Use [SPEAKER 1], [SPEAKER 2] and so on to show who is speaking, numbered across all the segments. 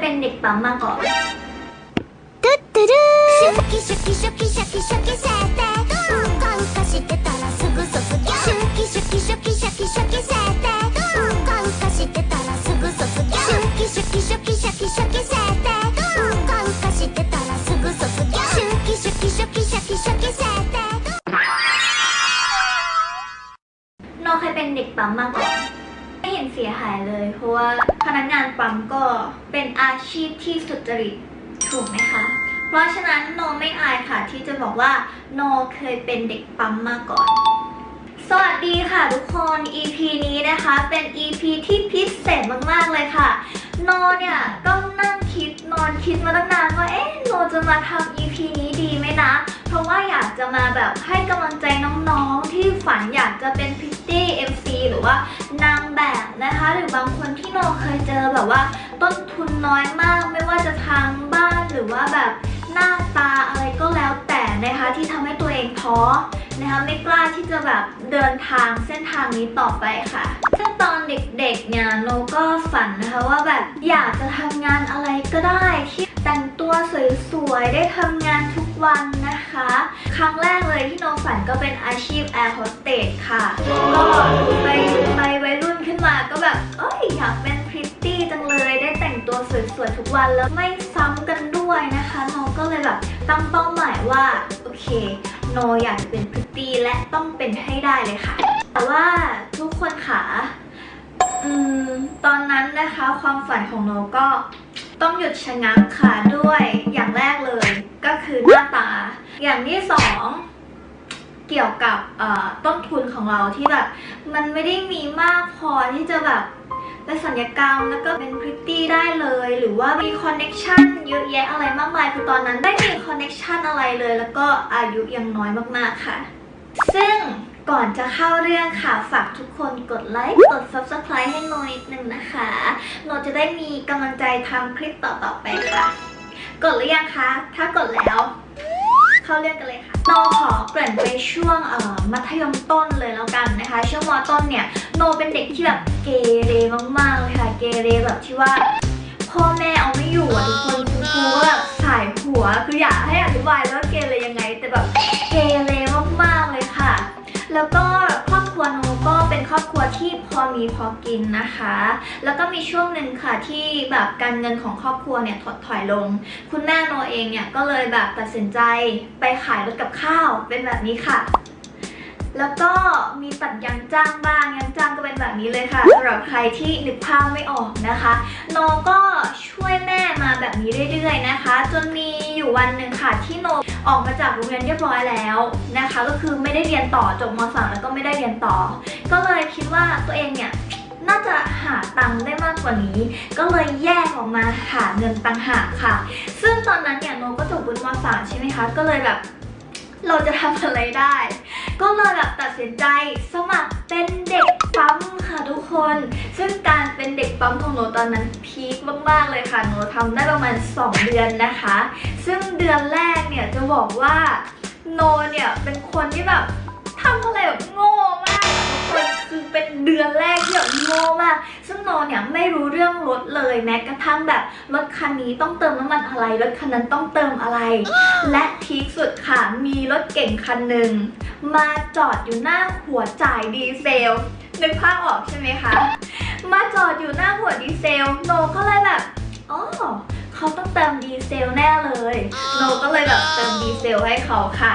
[SPEAKER 1] เป็นเด็กปั๊มมาก่อน
[SPEAKER 2] シュキシュキシュキシャキシャキ設定うかうかしてたらすぐ卒業シュキシュキシュキシャキシャキ設定うかうかしてたらすぐ卒業シュキシュキシュキシャキシャキ設定うかうかしてたらすぐ卒業シュキシュキシュキシャキシャキ設定
[SPEAKER 1] โนเคยเป็นเด็กปั๊มมาก่อน ไม่เห็น เลย เพราะว่าพนักงานปั๊มก็เป็นอาชีพที่สุจริตถูกไหมคะ เพราะฉะนั้นโนไม่อายค่ะที่จะบอกว่าโนเคยเป็นเด็กปั๊มมาก่อน สวัสดีค่ะทุกคน EP นี้นะคะเป็น EP ที่พิเศษมากๆเลยค่ะ โนเนี่ยก็นั่งคิดนอนคิดมาตั้งนานว่าเอ๊ะโนจะมาทำ EP นี้ดีไหมนะ เพราะว่าอยากจะมาแบบให้กำลังใจน้องๆ ที่ฝันอยากจะเป็นพิตตี้ MC หรือว่านางแบบนะคะ หรือบางคนที่โนเคยเจอแบบว่าต้นทุนน้อยมาก ไม่ว่าจะทางบ้านหรือว่าแบบหน้าตาอะไรก็แล้วแต่นะคะที่ทำให้ตัวเองท้อนะคะไม่กล้าที่จะแบบเดินทางเส้นทางนี้ต่อไปค่ะซึ่งตอนเด็กๆเนี่ยโนก็ฝันนะคะว่าแบบอยากจะทำงานอะไรก็ได้ที่ แต่งตัวสวยๆ ได้ทำงานทุกวันนะคะ ครั้งแรกเลยที่โนฝันก็เป็นอาชีพแอร์โฮสเตสค่ะ ก็ไปไปวัยรุ่นขึ้นมาก็แบบ เอ้ยอยากเป็นพริตตี้จังเลยได้แต่งตัวสวยๆ ทุกวันแล้วไม่ซ้ำกันด้วยนะคะโนก็เลยแบบตั้งเป้าหมายว่าโอเคโนอยากจะเป็นพริตตี้และต้องเป็นให้ได้เลยค่ะ แต่ว่าทุกคนค่ะอืมตอนนั้นนะคะความฝันของโนก็ ต้องหยุดชะงักค่ะด้วยอย่างแรกเลยก็คือหน้าตา อย่างที่สองเกี่ยวกับต้นทุนของเราที่แบบมันไม่ได้มีมากพอที่จะแบบไปสัญญกรรมแล้วก็เป็นพริตตี้ได้เลย หรือว่ามีคอนเน็กชันเยอะแยะอะไรมากมายคือตอนนั้นไม่มีคอนเน็กชันอะไรเลย แล้วก็อายุยังน้อยมากๆค่ะ ซึ่ง ก่อนจะเข้าเรื่องค่ะ ฝากทุกคนกดไลค์ กด subscribe ให้โนนิดนึงนะคะโนจะได้มีกำลังใจทำคลิปต่อๆไปค่ะ กดหรือยังคะ ถ้ากดแล้ว เข้าเรื่องกันเลยค่ะโนขอเกริ่นไปช่วงเอ่อมัธยมต้นเลยแล้วกันนะคะ ช่วงมต้นเนี่ยโนเป็นเด็กที่แบบเกเรมากๆเลยค่ะ เกเรแบบที่ว่าพ่อแม่เอาไม่อยู่อะทุกคนคุณครูก็แบบสายหัวคืออยากให้อธิบายว่าเกเรยังไงแต่แบบเกเร แล้วก็ครอบครัวโนก็เป็นครอบครัวที่พอมีพอกินนะคะ แล้วก็มีช่วงหนึ่งค่ะที่แบบการเงินของครอบครัวเนี่ยถดถอยลง คุณแม่โนเองเนี่ยก็เลยแบบตัดสินใจไปขายรถกับข้าวเป็นแบบนี้ค่ะ แล้วก็มีตัดยังจ้างบ้างยังจ้างก็เป็นแบบนี้เลยค่ะสำหรับใครที่นึกภาพไม่ออกนะคะโนก็ช่วยแม่มาแบบนี้เรื่อยๆนะคะ จนมีอยู่วันหนึ่งค่ะที่โนออกมาจากโรงเรียนเรียบร้อยแล้วนะคะ ก็คือไม่ได้เรียนต่อจบม .3 แล้วก็ไม่ได้เรียนต่อ ก็เลยคิดว่าตัวเองเนี่ยน่าจะหาตังค์ได้มากกว่านี้ ก็เลยแยกออกมาหาเงินตังหากค่ะ ซึ่งตอนนั้นเนี่ยโนก็จบบนม .3 ใช่ไหมคะ ก็เลยแบบ เราจะทำอะไรได้ ก็เลยแบบตัดสินใจสมัครเป็นเด็กปั๊มค่ะทุกคน ซึ่งการเป็นเด็กปั๊มของหนูตอนนั้นพีคมากๆเลยค่ะหนูทำได้ประมาณ 2 เดือนนะคะ ซึ่งเดือนแรกเนี่ยจะบอกว่าโนเนี่ยเป็นคนที่แบบ เป็นเดือนแรกที่แบบโง่มาก ซึ่งโนเนี่ยไม่รู้เรื่องรถเลยแม้กระทั่งแบบรถคันนี้ต้องเติมน้ำมันอะไร รถคันนั้นต้องเติมอะไร และพีสุดค่ะ มีรถเก่งคันหนึ่งมาจอดอยู่หน้าหัวจ่ายดีเซลนึกภาพออกใช่ไหมคะ มาจอดอยู่หน้าหัวดีเซลโนก็เลยแบบอ๋อเขาต้องเติมดีเซลแน่เลย โนก็เลยแบบเติมดีเซลให้เขาค่ะ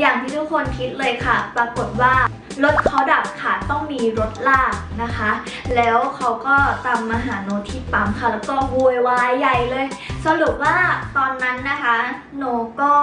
[SPEAKER 1] อย่างที่ทุกคนคิดเลยค่ะ ปรากฏว่า รถเขาดับค่ะต้องมีรถลากนะคะ แล้วเขาก็ตามมาหาโนที่ปั๊มค่ะ แล้วก็โวยวายใหญ่เลย สรุปว่าตอนนั้นนะคะ โนก็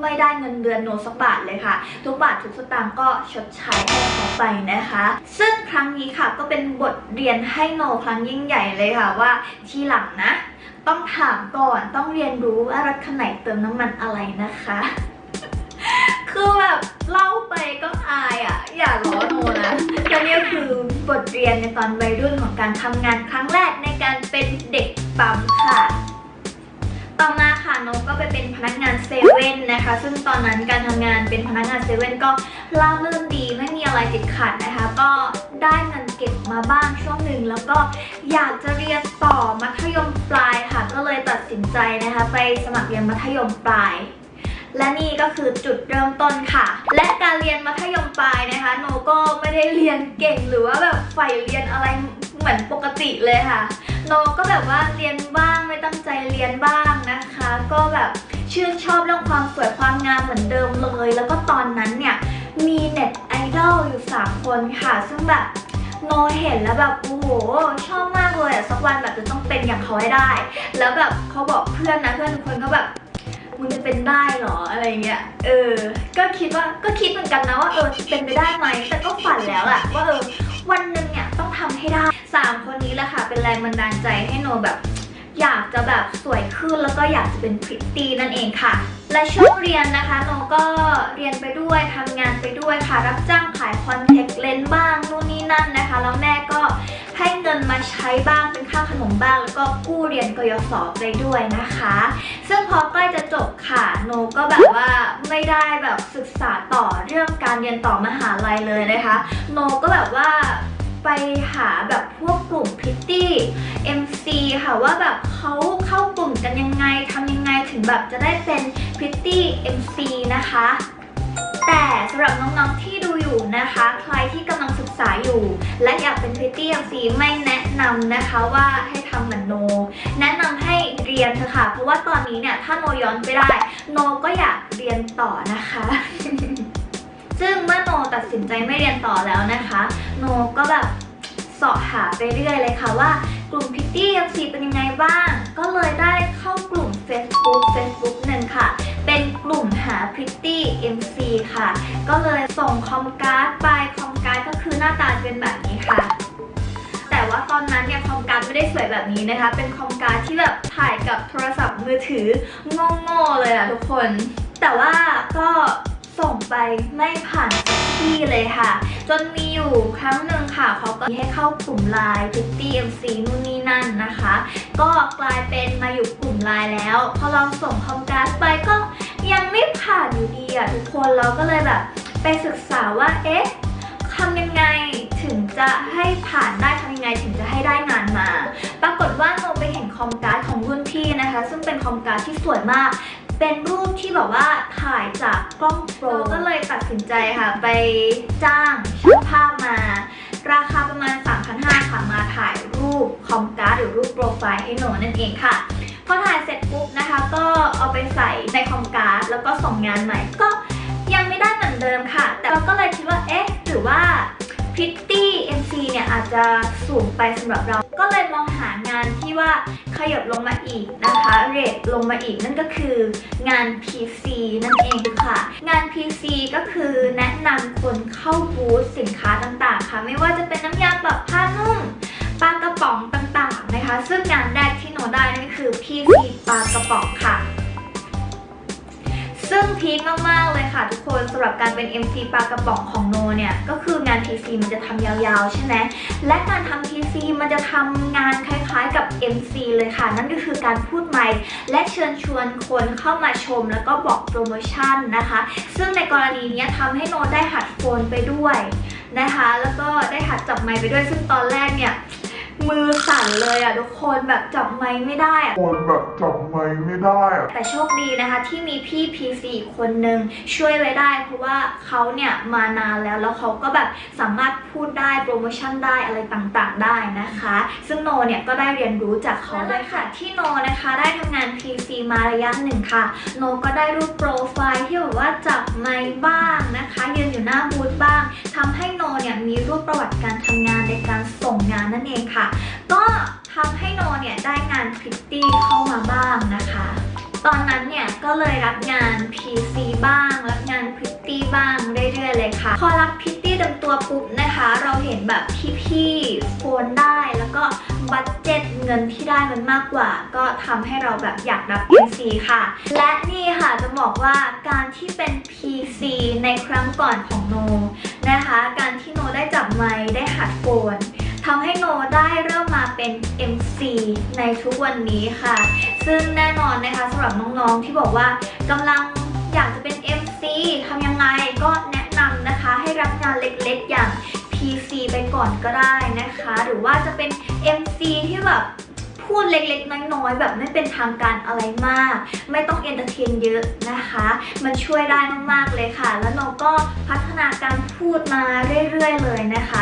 [SPEAKER 1] ไม่ได้เงินเดือนโนสักบาทเลยค่ะ ทุกบาททุกสตางค์ก็ชดใช้ให้เขาไปนะคะ ซึ่งครั้งนี้ค่ะก็เป็นบทเรียนให้โนครั้งยิ่งใหญ่เลยค่ะว่าทีหลังนะ ต้องถามก่อนต้องเรียนรู้ว่ารถคันไหนเติมน้ำมันอะไรนะคะ บทเรียนในตอนวัยรุ่นของการทำงานครั้งแรกในการเป็นเด็กปั๊มค่ะ ต่อมาค่ะนก็ไปเป็นพนักงานเซเว่นนะคะ ซึ่งตอนนั้นการทำงานเป็นพนักงานเซเว่นก็ราบรื่นดีไม่มีอะไรติดขัดนะคะ ก็ได้เงินเก็บมาบ้างช่วงหนึ่งแล้วก็อยากจะเรียนต่อมัธยมปลายค่ะ ก็เลยตัดสินใจนะคะ ไปสมัครเรียนมัธยมปลาย และนี่ก็คือจุดเริ่มต้นค่ะ และการเรียนมัธยมปลายนะคะ โนก็ไม่ได้เรียนเก่งหรือว่าแบบใฝ่เรียนอะไรเหมือนปกติเลยค่ะ โนก็แบบว่าเรียนบ้างไม่ตั้งใจเรียนบ้างนะคะ ก็แบบชื่นชอบเรื่องความสวยความงามเหมือนเดิมเลย แล้วก็ตอนนั้นเนี่ยมีเน็ตไอดอลอยู่ 3 คนค่ะ ซึ่งแบบโนเห็นแล้วแบบโอ้โหชอบมากเลยอะสักวันแบบจะต้องเป็นอย่างเขาให้ได้ แล้วแบบเขาบอกเพื่อนนะเพื่อนทุกคนก็แบบ มึงจะเป็นได้เหรออะไรเงี้ย เออ ก็คิดว่าก็คิดเหมือนกันนะว่าเออจะเป็นไปได้ไหม แต่ก็ฝันแล้วอะว่าเออวันหนึ่งเนี่ยต้องทำให้ได้สามคนนี้แหละค่ะ เป็นแรงบันดาลใจให้โนแบบ อยากจะแบบสวยขึ้นแล้วก็อยากจะเป็นพริตตี้นั่นเองค่ะ และช่วงเรียนนะคะโนก็เรียนไปด้วยทำงานไปด้วยค่ะ รับจ้างขายคอนแทคเลนส์บ้างนู่นนี่นั่นนะคะ แล้วแม่ก็ ให้เงินมาใช้บ้างเป็นค่าขนมบ้าง แล้วก็กู้เรียนกยศไปด้วยนะคะ ซึ่งพอใกล้จะจบค่ะโนก็แบบว่าไม่ได้แบบศึกษาต่อเรื่องการเรียนต่อมหาลัยเลยนะคะ โนก็แบบว่าไปหาแบบพวกกลุ่มพิตตี้ MC ค่ะว่าแบบเขาเข้ากลุ่มกันยังไงทำยังไงถึงแบบจะได้เป็นพิตตี้ MC นะคะ แต่สำหรับน้องๆที่ดู อยู่นะคะ ใครที่กำลังศึกษาอยู่ และอยากเป็นพริตตี้ MC ไม่แนะนำนะคะว่าให้ทำเหมือนโน แนะนำให้เรียนเถอะค่ะ เพราะว่าตอนนี้เนี่ยถ้าโนย้อนไปได้ โนก็อยากเรียนต่อนะคะ ซึ่งเมื่อโนตัดสินใจไม่เรียนต่อแล้วนะคะ โนก็แบบเสาะหาไปเรื่อยเลยค่ะว่า กลุ่มพิตตี้ MC เป็นยังไงบ้าง ก็เลยได้เข้ากลุ่ม Facebook Facebook หนึ่งค่ะ เป็นกลุ่มหาพิตตี้ MC ค่ะ ก็เลยส่งคอมการ์ดไปคอมการ์ดก็คือหน้าตาเป็นแบบนี้ค่ะแต่ว่าตอนนั้นเนี่ยคอมการ์ดไม่ได้สวยแบบนี้นะคะ เป็นคอมการ์ดที่แบบถ่ายกับโทรศัพท์มือถือโง่ๆเลยอะทุกคน แต่ว่าก็ ส่งไปไม่ผ่านสักที่เลยค่ะ จนมีอยู่ครั้งหนึ่งค่ะเขาก็ให้เข้ากลุ่มไลน์ Pretty MC นู่นนี่นั่นนะคะ ก็กลายเป็นมาอยู่กลุ่มไลน์แล้วพอเราส่งคอมการ์ดไปก็ยังไม่ผ่านอยู่ดีอะทุกคนเราก็เลยแบบไปศึกษาว่าเอ๊ะทำยังไงถึงจะให้ผ่านได้ทำยังไงถึงจะให้ได้งานมา ปรากฏว่าเราไปเห็นคอมการ์ดของรุ่นพี่นะคะ ซึ่งเป็นคอมการ์ดที่สวยมาก เป็นรูปที่แบบว่าถ่ายจากกล้องโปรก็เลยตัดสินใจค่ะ ไปจ้างช่างภาพมา ราคาประมาณ 3,500ค่ะมาถ่ายรูปคอมการ์ดหรือรูปโปรไฟล์ให้หนูนั่นเองค่ะพอถ่ายเสร็จปุ๊บนะคะ ก็เอาไปใส่ในคอมการ์ดแล้วก็ส่งงานใหม่ก็ยังไม่ได้เหมือนเดิมค่ะ แต่เราก็เลยคิดว่าเอ๊ะหรือว่าพิตตี้ MC เนี่ยอาจจะสูงไปสำหรับเรา องหางานที่ว่าขยับลงมาอีกนะคะเรทลงมาอีกนั่นก็คืองาน PC นั่นเองค่ะ งาน PC ก็คือแนะนำคนเข้าบูธสินค้าต่างๆ ค่ะ ไม่ว่าจะเป็นน้ำยาปรับผ้านุ่มปลากระป๋องต่างๆนะคะ ซึ่งงานแรกที่โนได้นั่นคือ PC ปลากระป๋องค่ะ พีคมากๆเลยค่ะทุกคนสำหรับการเป็น MC ปลากระป๋องของโนเนี่ยก็คืองาน PC มันจะทำยาวๆ ใช่ไหมและการทำ PC มันจะทำงานคล้ายๆกับ MC เลยค่ะ นั่นก็คือการพูดไมค์และเชิญชวนคนเข้ามาชม แล้วก็บอกโปรโมชั่นนะคะ ซึ่งในกรณีนี้ทำให้โนได้หัดโฟนไปด้วยนะคะ แล้วก็ได้หัดจับไมค์ไปด้วยซึ่งตอนแรกเนี่ยมือสั่นเลยอะทุกคนแบบจับไมค์ไม่ได้อะ
[SPEAKER 3] คนแบบจับ ไมค์ไม่ได้
[SPEAKER 1] แต่โชคดีนะคะที่มีพี่ PC อีคนนึงช่วยไว้ได้ เพราะว่าเขาเนี่ยมานานแล้วแล้วเขาก็แบบสามารถพูดได้โปรโมชั่นได้อะไรต่างๆได้นะคะ ซึ่งโนเนี่ยก็ได้เรียนรู้จากเขาด้วยค่ะ ที่โนนะคะได้ทำงาน PC มาระยะหนึ่งค่ะ โนก็ได้รูปโปรไฟล์ที่แบบว่าจับไมค์บ้างนะคะยืนอยู่หน้าบูธบ้างทำให้โนเนี่ยมีรูปประวัติการทำงานในการส่งงานนั่นเองค่ะ ก็ ทำให้โนเนี่ยได้งานพิตตี้เข้ามาบ้างนะคะ ตอนนั้นเนี่ยก็เลยรับงาน PC บ้าง รับงานพิตตี้บ้างเรื่อยๆเลยค่ะ พอรับพิตตี้เต็มตัวปุ๊บนะคะ เราเห็นแบบพี่ๆโฟนได้แล้วก็บัตเจ็ตเงินที่ได้มันมากกว่า ก็ทำให้เราแบบอยากรับ PC ค่ะ และนี่ค่ะจะบอกว่าการที่เป็น PC ในครั้งก่อนของโนนะคะ การที่โนได้จับไมค์ได้หัดโฟน ทำให้โนได้เริ่มมาเป็น MC ในทุกวันนี้ค่ะ ซึ่งแน่นอนนะคะสำหรับน้องๆที่บอกว่ากำลังอยากจะเป็น MC ทำยังไงก็แนะนำนะคะให้รับงานเล็กๆ อย่าง PC ไปก่อนก็ได้นะคะ หรือว่าจะเป็น MC ที่แบบพูดเล็กๆ น้อยๆ แบบไม่เป็นทางการอะไรมาก ไม่ต้องเอนเตอร์เทนเยอะนะคะ มันช่วยได้มากๆเลยค่ะ แล้วโนก็พัฒนาการพูดมาเรื่อยๆ เลยนะคะ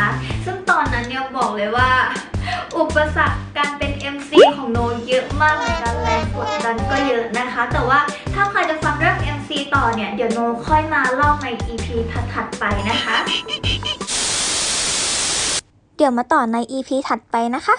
[SPEAKER 1] เลยว่า อุปสรรคการเป็น MC ของโนเยอะมากเหมือนกันแรงกดดันก็เยอะนะคะ แต่ว่าถ้าใครจะฟังเรื่อง MC ต่อเนี่ย เดี๋ยวโนค่อยมาเล่าใน EP ถัดๆไปนะคะ
[SPEAKER 4] เดี๋ยวมาต่อใน EP ถัดไปนะคะ